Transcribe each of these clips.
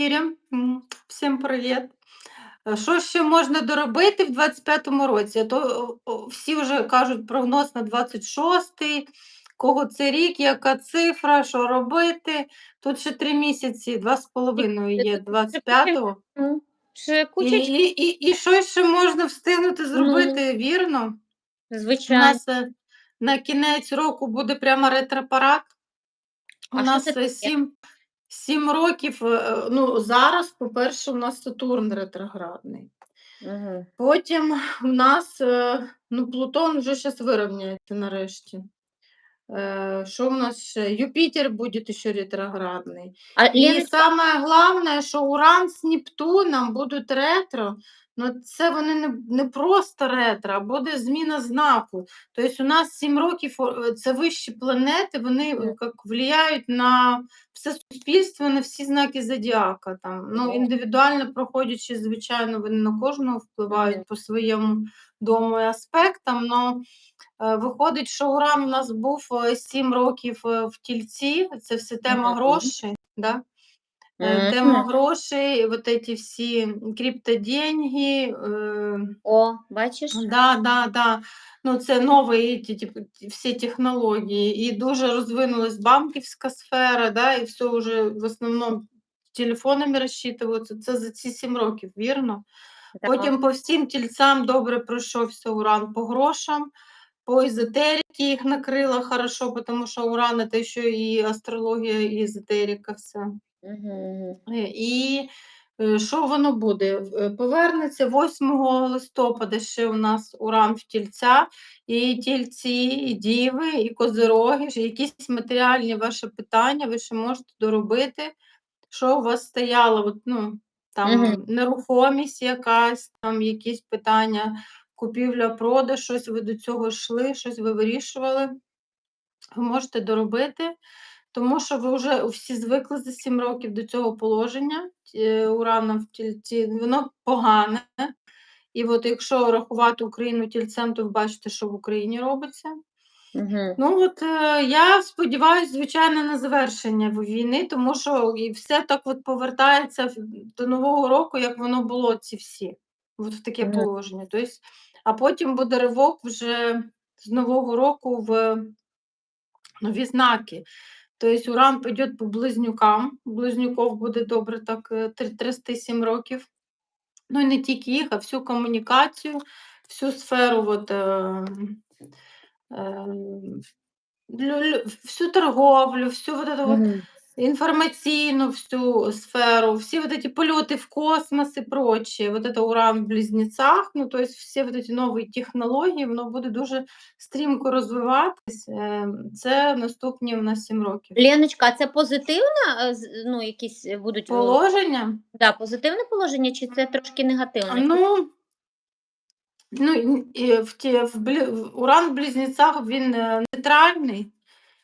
ефірі. Всім привіт. Що ще можна доробити в 25-му році? То всі вже кажуть прогноз на 26-й, кого це рік, яка цифра, що робити. Тут ще три місяці, два з половиною є Тут 25-го. Ну, ще І, куча, і, і, і щось ще можна встигнути зробити, вірно? Звичайно. У нас е, на кінець року буде прямо ретропарад. У А нас е, сім, сім років. е, е, Ну, зараз, по-перше, у нас Сатурн ретроградний. Угу. Потім у нас е, ну, Плутон вже зараз вирівняється нарешті. Що у нас ще? Юпітер буде ще ретроградний. А І Леночка, саме головне, що Уран з Нептуном будуть ретро, ну це вони не, не просто ретро, а буде зміна знаку. Тобто у нас 7 років це вищі планети, вони Мгм. як впливають на все суспільство, на всі знаки зодіака. Там. Ну, індивідуально проходячи, звичайно, вони на кожного впливають по своєму дому і аспектам. Но Е, Виходить, що Уран у нас був 7 років е, в тільці, це все тема грошей. Да? Е, Тема грошей, вот эти всі криптоденьги. е, О, бачиш? Да, да, да. Ну, це нові ті, всі технології. І дуже розвинулась банківська сфера, да, і все вже в основному телефонами розчитуваються. Це за ці 7 років, вірно? Да. Потім по всім тільцям добре пройшовся уран по грошам, по езотериці їх накрило хорошо, тому що уран це ще і астрологія, і езотерика все. Е, І е, що воно буде? Е, Повернеться 8 листопада ще у нас уран в тільця, і тільці, і діви, і козироги, якісь матеріальні ваші питання ви ще можете доробити, що у вас стояло, от, ну, там Мгм. нерухомість якась, там якісь питання, купівля-продаж, щось ви до цього йшли, щось ви вирішували. Ви можете доробити, тому що ви вже всі звикли за 7 років до цього положення е, урана в тільці, воно погане. І от якщо рахувати Україну тільцем, то ви бачите, що в Україні робиться. Мгм. Ну от е, я сподіваюся, звичайно, на завершення війни, тому що і все так от повертається до Нового року, як воно було, ці всі, от в таке Мгм. положення. Тобто, а потім буде ривок вже з Нового року в нові знаки. Тобто Уран піде по близнюкам, близнюков буде добре так е, три- трясти 7 років. Ну і не тільки їх, а всю комунікацію, всю сферу, от, е, е, всю торговлю, всю вот эту вот Мгм. информаційну всю сферу, всі вот эти польоти в космос і прочее, вот это уран в близнецах, ну, то есть всі вот эти нові технології, воно буде дуже стрімко розвиватись. Е, Це наступні у нас 7 років. Леночка, а це позитивне, е, з- ну, якісь е, будуть е, Положення? да, позитивне положення, чи це трошки негативне? Ну, ну і- і в ті, в, блі, в уран в близнецах він е, нейтральний.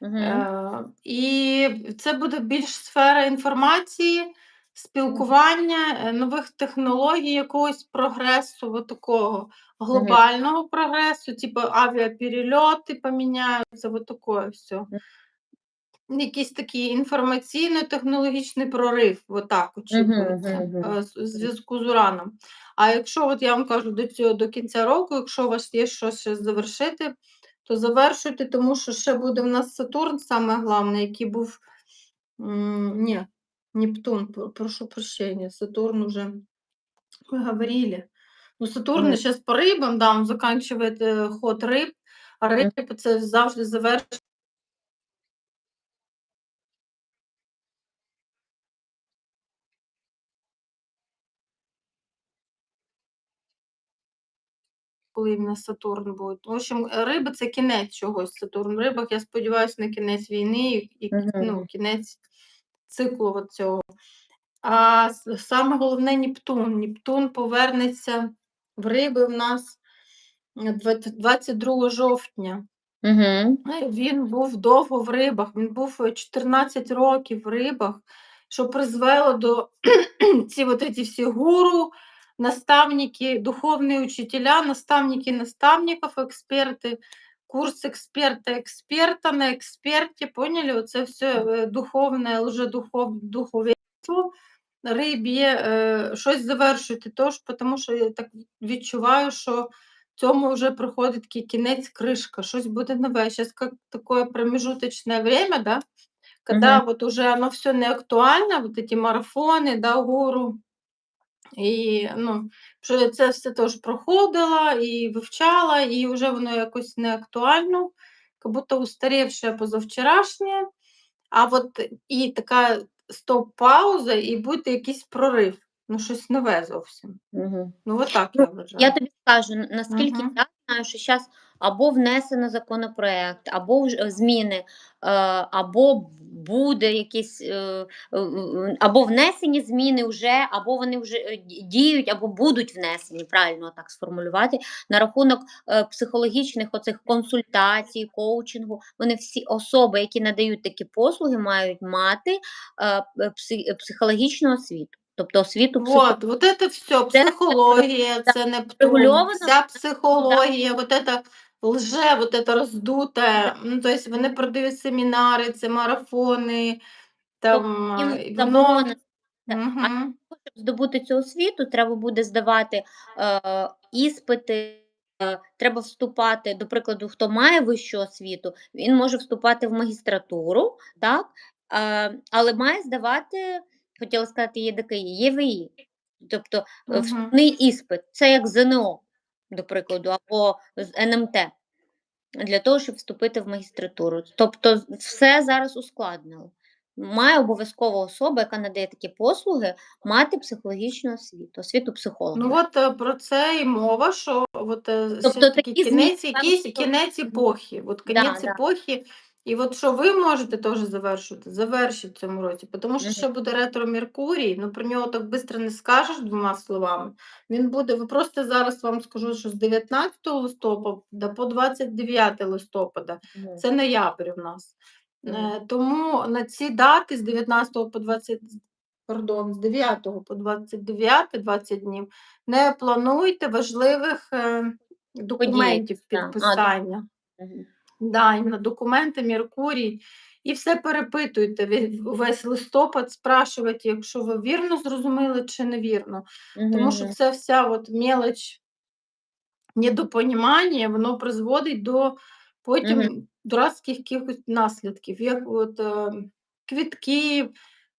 Мгм. Е, І це буде більш сфера інформації, спілкування, е, нових технологій, якогось прогресу, от такого глобального прогресу, типу авіаперельоти поміняються, от таке все. Якийсь такий інформаційно-технологічний прорив, отак очікується мгм, мгм. е, з- у зв'язку з ураном. А якщо, от я вам кажу, до цього до кінця року, якщо у вас є щось ще завершити, то завершуйте, тому що ще буде в нас Сатурн, саме головне, який був. Ні, Нептун, прошу прощення, Сатурн уже ми говорили. Ну, Сатурн Мгм. зараз по рибам, да, він закінчує е, ход риб, а риби це завжди завершує. Коли в нас Сатурн буде. В общем, е, риби це кінець чогось. Сатурн в рибах, я сподіваюся, на кінець війни і, ну, кінець циклу цього. А саме головне Нептун. Нептун повернеться в риби в нас е, 20 22 жовтня. Мгм. Е, Він був довго в рибах, він був е, 14 років в рибах, що призвело до ці вот эти всі гуру, наставники, духовні учителя, наставники наставників, експерти, курс експерта експерта на експерті, поняли? Оце все е, духовне, лжедухов, духовенство. рибі, е, щось завершуйте. Тож, тому що я так відчуваю, що цьому вже приходить такий кінець, кришка, щось буде нове. Щас как такое промежуточное время, да, когда Мгм. вот уже оно всё не актуально, вот эти марафони, да, гуру. І, ну, що це все теж проходила і вивчала, і вже воно якось не актуально, як будто устарівше позавчорашнє. А от і така стоп-пауза, і буде якийсь прорив, ну, щось нове зовсім. Угу. Ну, от Ну, я вважаю. Я тобі скажу, наскільки угу. я знаю, що щас або внесено законопроект, або вж зміни, е, або б буде якісь, е, е, е, або внесені зміни вже, або вони вже, е, д діють, або будуть внесені, правильно так сформулювати, на рахунок, е, психологічних оцих консультацій, коучингу. Вони всі особи, які надають такі послуги, мають мати, е, п пси психологічну освіту, тобто освіту психо Вот, вот это всё, Це психологія, да, це Нептун, регульовано. вся Да. психологія, вот это лже, вот это роздуте. Ну, то есть вони продають семінари, це марафони, там, їм воно заборонено. А Мгм. щоб здобути цю освіту, треба буде здавати, е, іспити, е, треба вступати, до прикладу, хто має вищу освіту, він може вступати в магістратуру, так, е, але має здавати, хотіла сказати ЄДКІ, ЄВІ, тобто, е, Мгм. вступний іспит. Це як ЗНО, до прикладу, або з НМТ, для того, щоб вступити в магістратуру. Тобто все зараз ускладнило. Має обов'язково особа, яка надає такі послуги, мати психологічну освіту, освіту психолога. Ну, от, е, про це і мова, що от, е, Тобто такі кінець, якісь кінець епохи. От кінець да. епохи. І от що ви можете теж завершити, завершіть в цьому році, тому що ще буде ретро Меркурій, ну про нього так бистро не скажеш двома словами. Він буде, ви просто зараз вам скажу, що з 19 листопада по 29 листопада, це ноябрь у нас. Е, тому на ці дати з 19 по 20, пардон, з 9 по 29, 20 днів, не плануйте важливих, е, документів підписання. Да, іменно документи, Меркурій. І все перепитуйте ве весь листопад, спрашивайте, якщо ви вірно зрозуміли чи невірно. Тому що це вся от мелоч недопонімання, воно призводить до потім Мгм. дурацьких якихось наслідків, як от, е, квітки,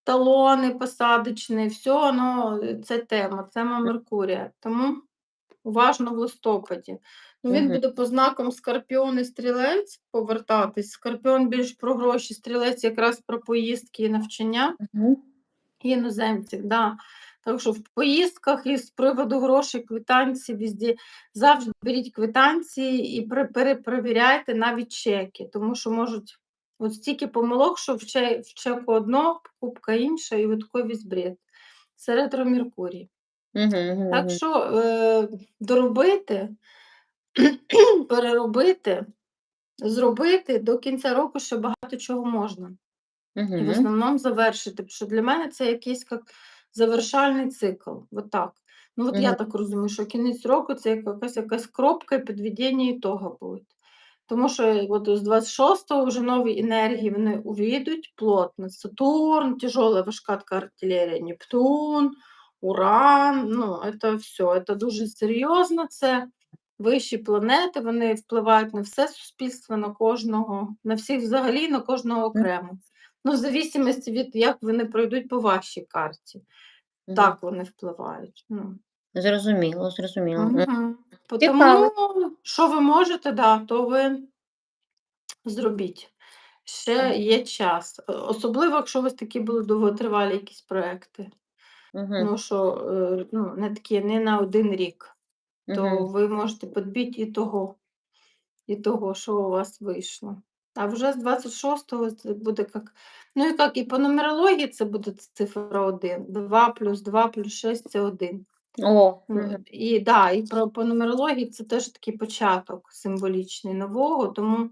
талони посадочні, всьо воно, е, це тема, тема Меркурія. Тому уважно в листопаді. Ну, він буде по знакам Скорпіон і Стрілець повертатись. Скорпіон більш про гроші, Стрілець якраз про поїздки і навчання Мгм. іноземців, да. Так що в поїздках і з приводу грошей, квитанцій, везде завжди беріть квитанції і пере перепровіряйте навіть чеки, тому що можуть от стільки помилок, що в чеку одно, покупка інша, і такий весь бред. Це ретро Меркурій. Мгм, мгм, Так мгм. що, е, доробити, переробити, зробити до кінця року ще багато чого можна. І в Мгм. основному завершити, що для мене це якийсь як завершальний цикл. Вот так. Ну, от я Мгм. так розумію, що кінець року це як якась якась кропка і підведення ітога буде. Тому що от з 26-го вже нові енергії, вони увійдуть плотно. Сатурн, тяжела важка така артилерія, Нептун, Уран, ну, це всьо, це дуже серйозно, це вищі планети, вони впливають на все суспільство, на кожного, на всіх взагалі, на кожного окремо. Ну, в зависимості від як вони пройдуть по вашій карті. Так вони впливають. Ну. Зрозуміло, зрозуміло. Цікаво. Потому, що ви можете, да, то ви зробіть. Ще є час. Особливо, якщо у вас такі були довготривалі якісь проекти. Мгм. Ну, що, ну, не такі, не на 1 рік, то Мгм. ви можете підбити і того, і того, що у вас вийшло. А вже з 26-го це буде як ну, і як і по нумерології це буде цифра 1. 2 плюс 2 плюс 6 це 1. О, і да, і про по нумерології це теж такий початок символічний нового, тому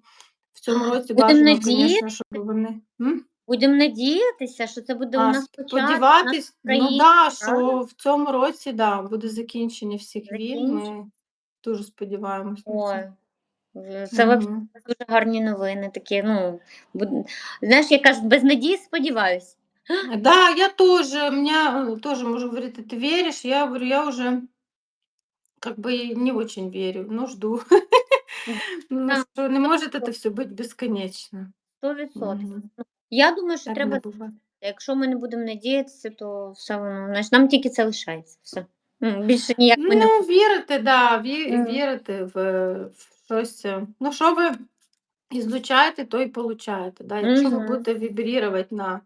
в цьому році бажано, звісно, щоб вони м? Будемо надіятися, що це буде у А, нас початок, у нас сподіватись, в ну країні, да, правда? що в цьому році, да, буде закінчення всіх війн. Закінчення. Ми дуже сподіваємось на Ой, це. в це вообще Мгм. дуже гарні новини такі, ну, буд знаєш, як кажуть, без надії сподіваюсь. Да, я тоже, у меня э, тоже муж говорит: "Ты веришь?" Я говорю: "Я уже как бы и не очень верю, но жду". Ну, Да, что не может это все быть бесконечно. 100%. Мгм. Я думаю, що Так треба буває. Якщо ми не будемо надіятися, то все воно, значить, нам тільки це лишається. Все. М, Більше ніяк ми не Ну, вірити, да, ві Мгм. вірити в в щось. е, Ну, що ви ізлучаєте, то й получаєте, да. Якщо ви Мгм. будете вібрірувати на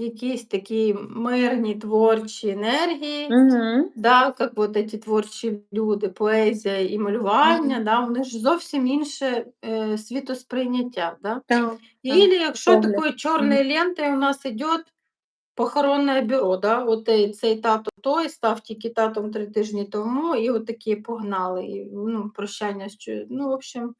якісь такі мирні творчі енергії, Мгм. да, як от ці творчі люди, поезія і малювання, Мгм. да, у них ж зовсім інше, е, світосприйняття, да. Так, Или якщо погляд. такою чорною лентою у нас іде похоронне бюро, да, от е, цей тато той став тільки татом 3 тижні тому, і от такі погнали, і, ну, прощання з ну, в общем,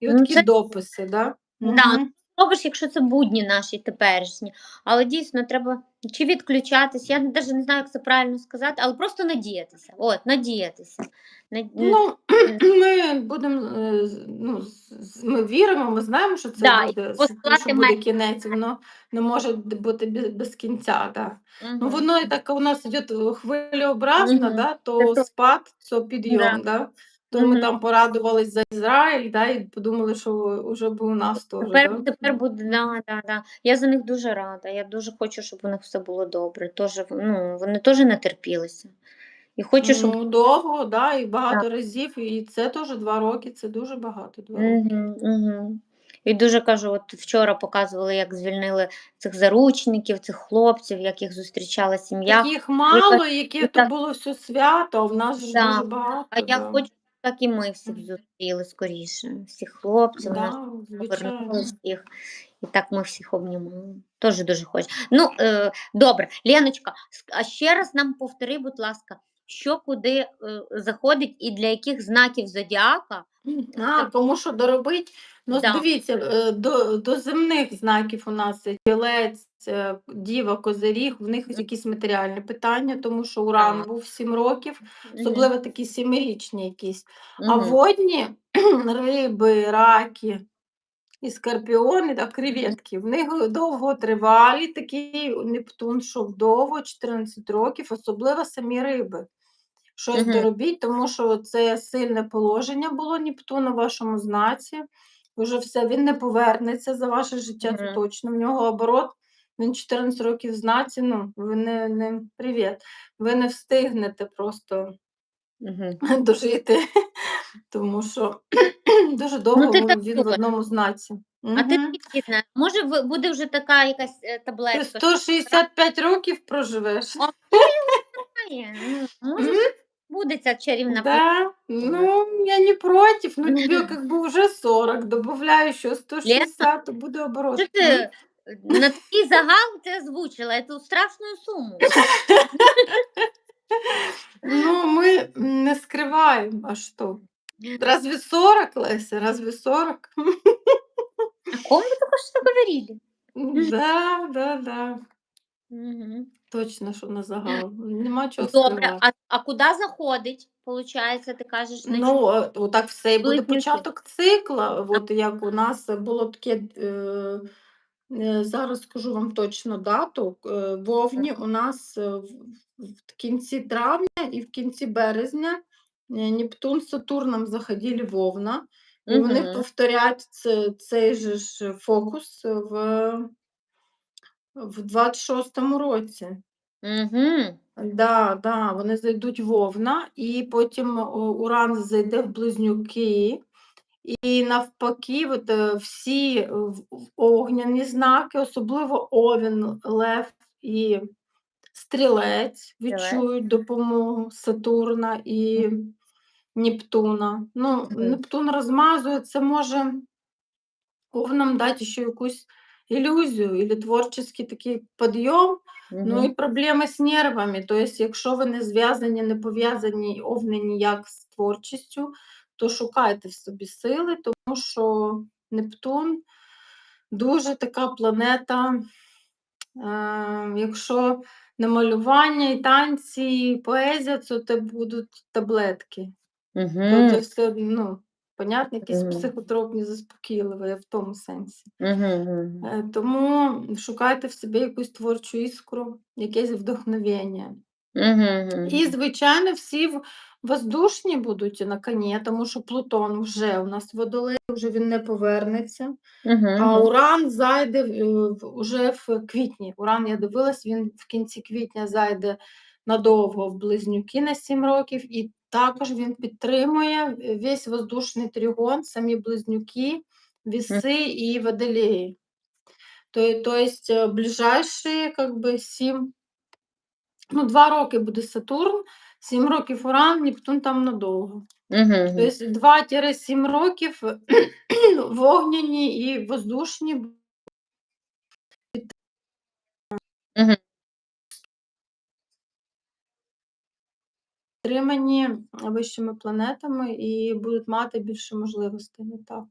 і Ну, от такі це дописи, да. Да, Мгм. Робиш, якщо це будні наші теперішні. Але дійсно треба чи відключатись, я навіть не знаю, як це правильно сказати, але просто надіятися. От, надіятися. Над- Ну, ми будемо, е, ну, ми віримо, ми знаємо, що це да, буде, що буде кінець, воно не може бути бе без кінця, да. Ну, воно і так у нас іде хвилеобразно, Мгм. да, то спад, то Да. підйом, да. То ми там порадувались за Ізраїль, да, і подумали, що уже би у нас теж, Тепер, да. тепер буде, да, да, да. Я за них дуже рада. Я дуже хочу, щоб у них все було добре. Тоже, ну, вони теж натерпілися. І хочу, щоб Ну, довго, да, і Так. багато разів, і це теж 2 роки, це дуже багато, 2 роки. Мгм, мгм. І дуже кажу, от вчора показували, як звільнили цих заручників, цих хлопців, як їх зустрічала сім'я. Їх мало, яке то було все свято, а в нас ж Да. дуже багато, А я да. хочу, так і ми всіх зустріли скоріше. Всіх хлопців, наших Да, повернули звичайно. всіх. І так ми всіх обнімали. Тоже дуже хочу. Ну, е, добре, Леночка, ск- а ще раз нам повтори, будь ласка, що куди е, заходить і для яких знаків зодіака? А, кому що доробить? Ну, Да. дивіться, е, до, до земних знаків у нас є тілець, е, діва, козиріг, в них якісь матеріальні питання, тому що уран Так. був 7 років, особливо такі сімирічні якісь. А водні риби, раки і скорпіони та креветки. В них довготривалі такий Нептун, що довго, 14 років, особливо самі риби. Щось Мгм. доробіть, тому що це сильне положення було Нептуна в вашому знаці. Уже все, він не повернеться за ваше життя, це Мгм. точно. В нього оборот, він 14 років в знаці, ну, ви не, не привіт. Ви не встигнете просто Мгм. дожити, тому що дуже Ну, довго ти він так в одному знаці. А ти знаєш? Може, буде вже така якась е, Ти таблетка? що 165 років проживеш. Його знає? Ну, може, М? ж буде ця чарівна Да, ну, я не против, но тебе как бы уже 40, добавляю еще 160, то буде оборот. Що М? ти е, на такий загал ти озвучила цю страшну суму? Ну, мы не скрываем, а что? Разве 40, Леся, разве 40? О ком ви тільки що говорили? Да, да, да. Мгм. Точно, що на загал. Нема чого Добре, скривати. а, а куди заходить? Получається, ти кажеш, на Ну, отак все і буде Близнюки. початок цикла. От як у нас було таке, е, е, зараз скажу вам точно дату. е, Вовні у нас е, в в кінці травня і в кінці березня е, Нептун з Сатурном заходили в Овна, і вони Мгм. повторять це, цей же ж фокус в, в 26-му році. Мгм. Да, да, вони зайдуть в Овна, і потім о, Уран зайде в Близнюки, і навпаки, от, е, всі е, в- в- огняні знаки, особливо Овен, Лев і Стрілець, відчують допомогу Сатурна і Нептуна. Ну, Мгм. Нептун розмазує, це може Овнам дати ще якусь ілюзію, і творчий такий підйом. Ну і проблеми з нервами. Тобто, якщо ви не зв'язані, не пов'язані овни ніяк з творчістю, то шукайте в собі сили, тому що Нептун дуже така планета. Е, якщо не малювання і танці, і поезія, то це будуть таблетки. То це все, ну, Понятно, якісь Мгм. психотропні, заспокійливі в тому сенсі. Мгм. Е, Тому шукайте в собі якусь творчу іскру, якесь вдохновення. Мгм. І, звичайно, всі в- воздушні будуть на коні, тому що Плутон вже у нас водолей, вже він не повернеться. Мгм, А. Уран зайде е, в- уже в квітні. Уран, я дивилась, він в кінці квітня зайде надовго в близнюки на 7 років, і також він підтримує весь воздушний тригон, самі близнюки, віси і водолеї. То, то есть е, ближайші как би, 7, ну, 2 роки буде Сатурн, 7 років Уран, Нептун там надовго. Мгм. Тобто 2-7 років вогняні і воздушні Мгм. Підтримані вищими планетами і будуть мати більше можливостей. Так.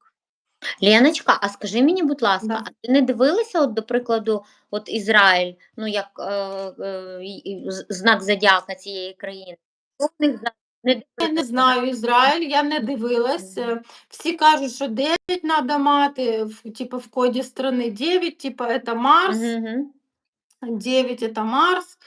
Леночка, а скажи мені, будь ласка, Да. а ти не дивилася, от, до прикладу, от Ізраїль, ну як е, е, знак зодіака цієї країни? Не Я не знаю Ізраїль, я не дивилась. Е, Всі кажуть, що 9 треба мати, в, типу, в коді страни 9, типу, це Марс, Мгм, мгм. 9 это Марс.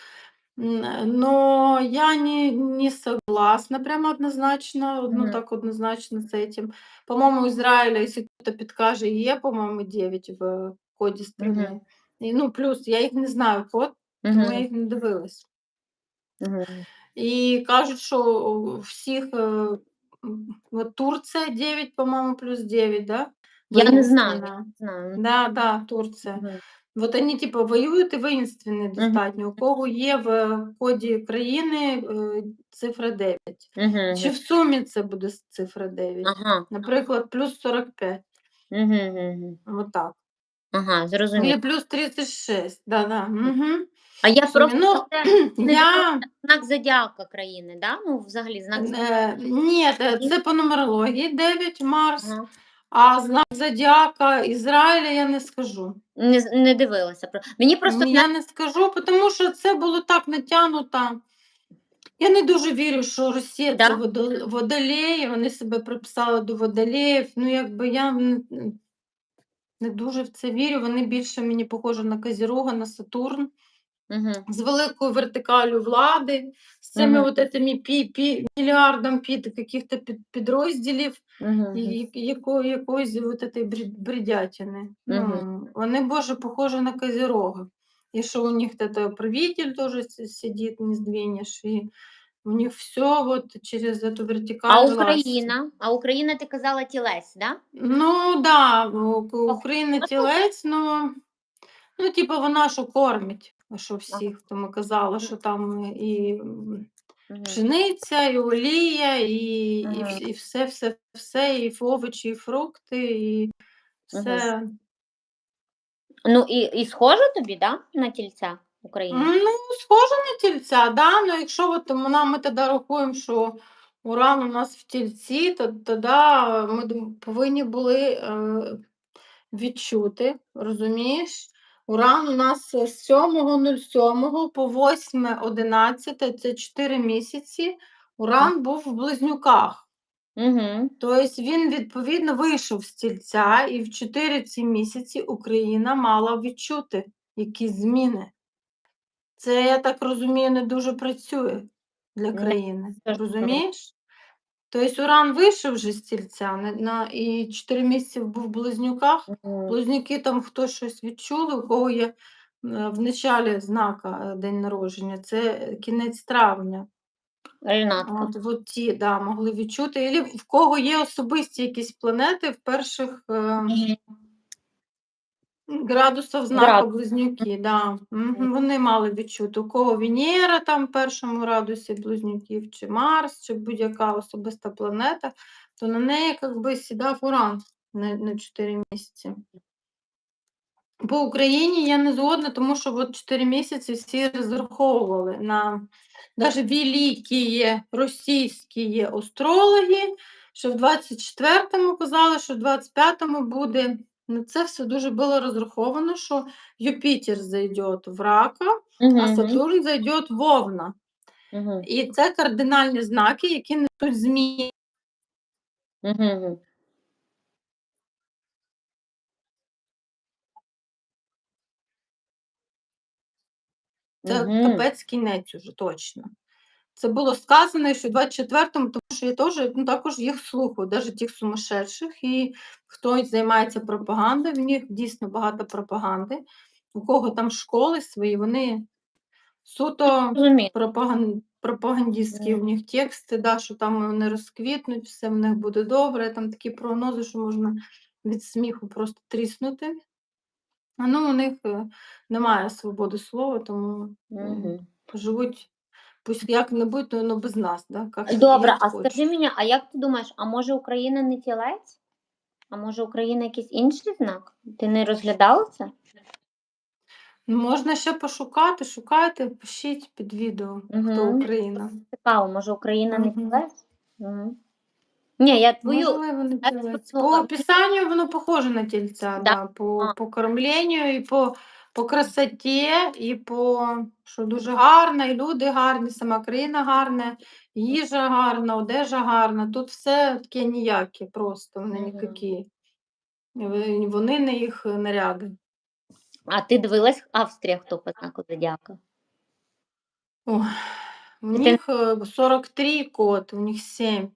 М, Но я не, не согласна прямо однозначно, ну Мгм. так однозначно с этим. По-моему, у Израиля, если кто-то підкаже, є, по-моему, 9 в коді страни. Мгм. І, ну, плюс, я їх не знаю код, тому я Мгм, їх не дивилась. мгм. І кажуть, що у всіх, е, м, от Турція 9, по-моему, плюс 9, да? Я не знаю, я Воинственная. не знаю. Да, да, Турція. Мгм. Вот они типа воюють і воїнственні достатньо. У кого є в коді країни е, цифра 9. Мгм, Чи в сумі це буде с- цифра 9? Ага. Наприклад, плюс 45. Мгм, мгм. Вот так. Ага, зрозуміло. Или плюс 36. Да, да. Угу. А я просто Ну, це Я знак зодіака країни, да? Ну, взагалі, знак зодіака. е, ні, е, це по нумерології 9 Марс, Ага. А знак зодіака Ізраїля я не скажу. Не, не дивилася. Мені просто Я не скажу, тому що це було так натягнуто. Я не дуже вірю, що Росія Да? це водолеї, вони себе приписали до водолеїв. Ну, якби я не, не дуже в це вірю. Вони більше мені похожі на Козірога, на Сатурн, Угу. з великою вертикалю влади, з цими Мгм. от этими пі, пі, мільярдом під каких-то під, підрозділів, Угу. і, і- яко, якоїсь от этой брід- бредятини. Ну, вони більше похожі на Козірога. І що у них это правитель тоже с- сидит, не сдвинешь, и у них все вот через эту вертикаль А власти. Україна? А Україна, ти казала тілець, да? Ну, да, у у Ох, України ну, тілець, ну, ну, типу, вона що кормить, що всіх, то ми казали, що там і пшениця, і олія, і, і, і все, все, все, і овочі, і фрукти, і все. Ну і, і схоже тобі, да? На тільця Україна? Ну, схоже на тільця, да? Ну, якщо от вона, ми тоді рахуємо, що уран у нас в тільці, то тоді ми повинні були е, відчути, розумієш? Уран у нас з 7.07 по 8.11, це 4 місяці, уран був в близнюках. Угу. Тобто він, відповідно, вийшов з тільця, і в 4 ці місяці Україна мала відчути якісь зміни. Це, я так розумію, не дуже працює для країни. це ж Розумієш? Тобто Уран вийшов вже з тільця на, на, і 4 місяці був в близнюках. Близнюки там хто щось відчули, у кого є е, в началі знака е, день народження, це кінець травня. От, от ті да, могли відчути. І в кого є особисті якісь планети в перших е, градусах знака Град. близнюки. Да. Мгм, Вони мали відчути. У кого Венера там в першому градусі близнюків, чи Марс, чи будь-яка особиста планета, то на неї як би сідав уран на, на 4 місяці. По Україні я не згодна, тому що от 4 місяці всі розраховували на навіть великі російські астрологи, що в 24-му казали, що в 25-му буде. Ну, це все дуже було розраховано, що Юпітер зайде в рака, а Угу. Сатурн зайде в Овна. Угу. І це кардинальні знаки, які несуть зміни. Мгм. Це Мгм. капець кінець уже точно. Це було сказано ще в 24-му, тому що я теж, ну, також їх слухаю, навіть тих сумасшедших. І хто займається пропагандою, в них дійсно багато пропаганди. У кого там школи свої, вони суто пропаган... пропагандистські в них тексти, да, що там вони розквітнуть, все в них буде добре. Там такі прогнози, що можна від сміху просто тріснути. А ну, у них е, немає свободи слова, тому Мгм. живуть пусть як-небудь, но, но без нас, да? как, Добре, а хочуть. скажи мені, а як ти думаєш, а може Україна не тілець? А може Україна якийсь інший знак? Ти не розглядала це? Ну, Можна ще пошукати, шукайте, пишіть під відео, хто Мгм. Україна. Цікаво, може Україна не Мгм. тілець? Мгм. Ні, я твою Можливо, не слухала. По описанню воно похоже на тільця, Да. да. по, по кормленню і по, по красоті, і по що дуже гарно, і люди гарні, сама країна гарна, їжа гарна, одежа гарна. Тут все таке ніяке, просто вони ніякі. Вони не їх наряди. А ти дивилась Австрія, хто по знаку зодіака? У них е, 43 код, у них 7,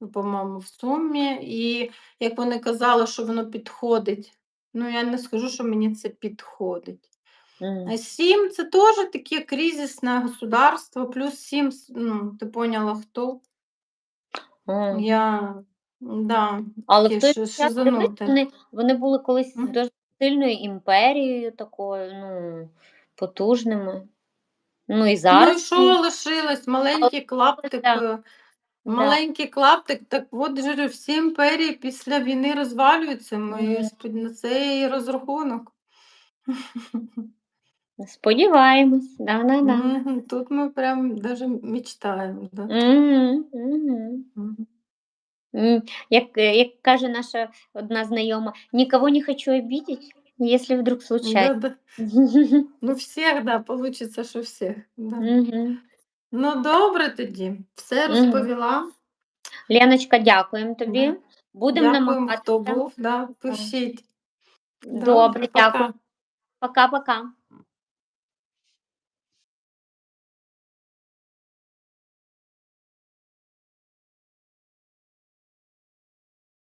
ну, по-моєму, в сумі. І як вони казали, що воно підходить. Ну, я не скажу, що мені це підходить. Мгм. А 7 це теж таке кризисне государство, плюс 7, ну, ти поняла, хто? Мгм. Я, да, Але таке в той ши- час дивись, шизануте. вони, вони були колись Мгм. дуже сильною імперією такою, ну, потужними. Ну і Ну і зараз. що лишилось? Маленький клаптик. да. е, Да. Маленький клаптик, так от же всі імперії після війни розвалюються. Ми спод- на це і розрахунок. Сподіваємось, да-да-да. Мгм, Тут ми прям даже мечтаємо. Да. Мгм, мгм. Мгм. М, Як, е, як каже наша одна знайома, нікого не хочу обидеть, якщо вдруг случайно. Да, да. Ну, всіх, да, получиться, що всіх. Да. Мгм. Ну, добре тоді. Все Мгм. розповіла. Леночка, дякуємо тобі. Да. Будемо Дякуємо, хто намагатися. був. Да. Пишіть. Добре, пока. дякую. Пока-пока.